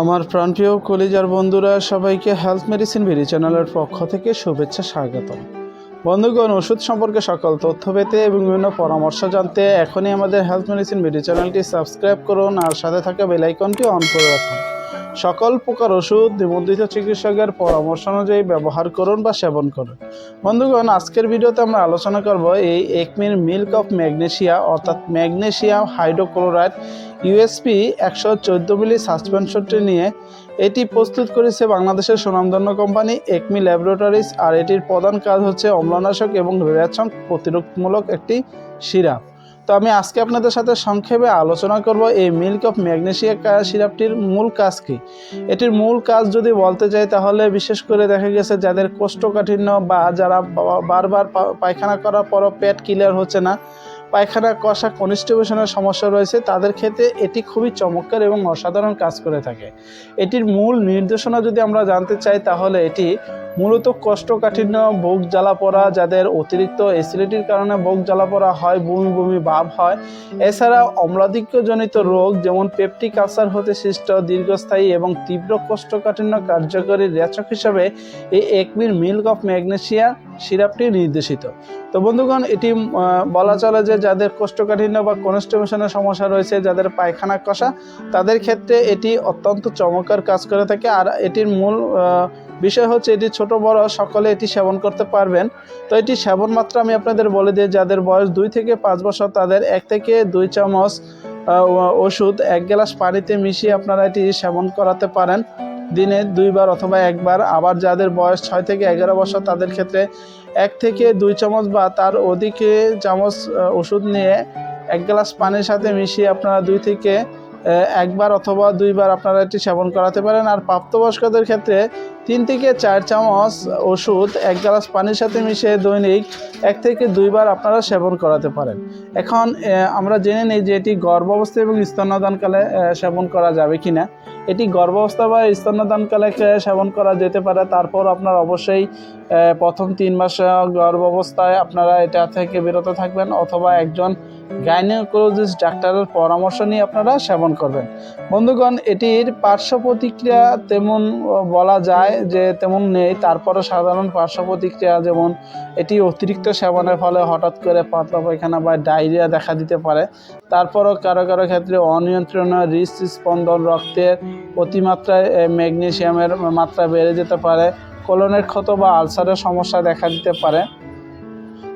আমার প্রাণপ্রিয় কলিজার বন্ধুরা, সবাইকে হেলথ মেডিসিন ভিডি চ্যানেলের পক্ষ থেকে শুভেচ্ছা স্বাগতম। বন্ধুগণ, ওষুধ সম্পর্কে সকল তথ্য পেতে এবং বিভিন্ন পরামর্শ জানতে এখনই আমাদের হেলথ মেডিসিন ভিডিও চ্যানেলটি সাবস্ক্রাইব করুন আর সাথে থাকা বেলাইকনটি অন করে রাখুন। সকল প্রকার ওষুধ নিবন্ধিত চিকিৎসকের পরামর্শ অনুযায়ী ব্যবহার করুন বা সেবন করুন। বন্ধুগণ, আজকের ভিডিওতে আমরা আলোচনা করব এই একমির মিল্ক অফ ম্যাগনেশিয়া, অর্থাৎ ম্যাগনেশিয়াম হাইড্রোক্লোরাইড ইউএসপি একশো চোদ্দ মিলি সাসপেনশনটি নিয়ে এটি প্রস্তুত করেছে বাংলাদেশের সুনামধন্য কোম্পানি একমি ল্যাবরেটরিজ, আর এটির প্রধান কাজ হচ্ছে অম্লনাশক এবং রেয়াচন প্রতিরোধমূলক একটি সিরাপ। তো আমি আজকে আপনাদের সাথে সংক্ষেপে আলোচনা করব এই মিল্ক অফ ম্যাগনেশিয়া সিরাপটির মূল কাজ কী? এটির মূল কাজ যদি বলতে চাই তাহলে বিশেষ করে দেখা গেছে যাদের কোষ্ঠকাঠিন্য বা যারা বারবার পায়খানা করার পরও পেট ক্লিয়ার হচ্ছে না পায়খানা কষা কনস্টিপেশনের সমস্যা রয়েছে, তাদের ক্ষেত্রে এটি খুবই চমৎকার এবং অসাধারণ কাজ করে থাকে। এটির মূল নির্দেশনা যদি আমরা জানতে চাই, তাহলে এটি মূলত কোষ্ঠকাঠিন্য, বুক জ্বালা পড়া, যাদের অতিরিক্ত অ্যাসিডিটির কারণে বুক জ্বালা পড়া হয়, বমি বমি ভাব হয়। এছাড়া অম্লাধিক্যজনিত রোগ যেমন পেপটিক আলসার হতে সৃষ্ট, দীর্ঘস্থায়ী এবং তীব্র কোষ্ঠকাঠিন্য কার্যকরী রেচক হিসাবে এই একমির মিল্ক অফ ম্যাগনেশিয়া সিরাপটি নির্দেশিত। তো বন্ধুগণ, এটি বলা চলে যে যাদের কোষ্ঠকাঠিন্য বা কনস্টিপেশনের সমস্যা রয়েছে, যাদের পায়খানা কষা, তাদের ক্ষেত্রে এটি অত্যন্ত চমৎকার কাজ করে থাকে। আর এটির মূল বিষয় হচ্ছে এটি ছোট, বড়, সকলে এটি সেবন করতে পারবেন। তো এটি সেবন মাত্রা আমি আপনাদের বলে দিই, যাদের বয়স দুই থেকে পাঁচ বছর, তাদের এক থেকে দুই চামচ ওষুধ, এক গ্লাস পানিতে মিশিয়ে আপনারা এটি সেবন করাতে পারেন। দিনে দুইবার অথবা একবার। আবার যাদের বয়স ছয় থেকে এগারো বছর, তাদের ক্ষেত্রে এক থেকে দুই চামচ বা তার অধিকে চামচ ওষুধ নিয়ে এক গ্লাস পানির সাথে মিশিয়ে আপনারা দুই থেকে একবার অথবা দুইবার আপনারা এটি সেবন করাতে পারেন। আর প্রাপ্তবয়স্কদের ক্ষেত্রে তিন থেকে চার চামচ ওষুধ এক গ্লাস পানির সাথে মিশিয়ে দৈনিক এক থেকে দুইবার আপনারা সেবন করাতে পারেন। এখন আমরা জেনে নিই যে এটি গর্ভাবস্থা এবং স্তন্যদানকালে সেবন করা যাবে কিনা। এটি গর্ভাবস্থা বা স্তন্যদানকালে সেবন করা যেতে পারে। তারপর আপনার অবশ্যই প্রথম তিন মাস গর্ভাবস্থায় আপনারা এটা থেকে বিরত থাকবেন অথবা একজন গাইনোকোলজিস্ট, ডাক্তারের পরামর্শ নিয়ে আপনারা সেবন করবেন। বন্ধুগণ, এটির পার্শ্ব প্রতিক্রিয়া তেমন বলা যায় যে তেমন নেই। তারপরও সাধারণ পার্শ্ব প্রতিক্রিয়া যেমন, এটি অতিরিক্ত সেবনের ফলে হঠাৎ করে পাতলা পায়খানা বা ডায়রিয়া দেখা দিতে পারে। তারপরও কারও কারও ক্ষেত্রে অনিয়ন্ত্রণীয় হৃদ স্পন্দন রক্তের অতিমাত্রায় ম্যাগনেশিয়ামের মাত্রা বেড়ে যেতে পারে, কোলনের ক্ষত বা আলসারের সমস্যা দেখা দিতে পারে।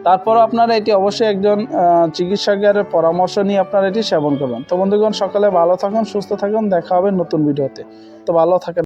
তারপর আপনারা এটি অবশ্যই একজন চিকিৎসকের পরামর্শ নিয়ে আপনারা এটি সেবন করবেন। তো বন্ধুগণ, সকালে ভালো থাকুন, সুস্থ থাকুন, দেখা হবে নতুন ভিডিওতে। তো ভালো থাকেন।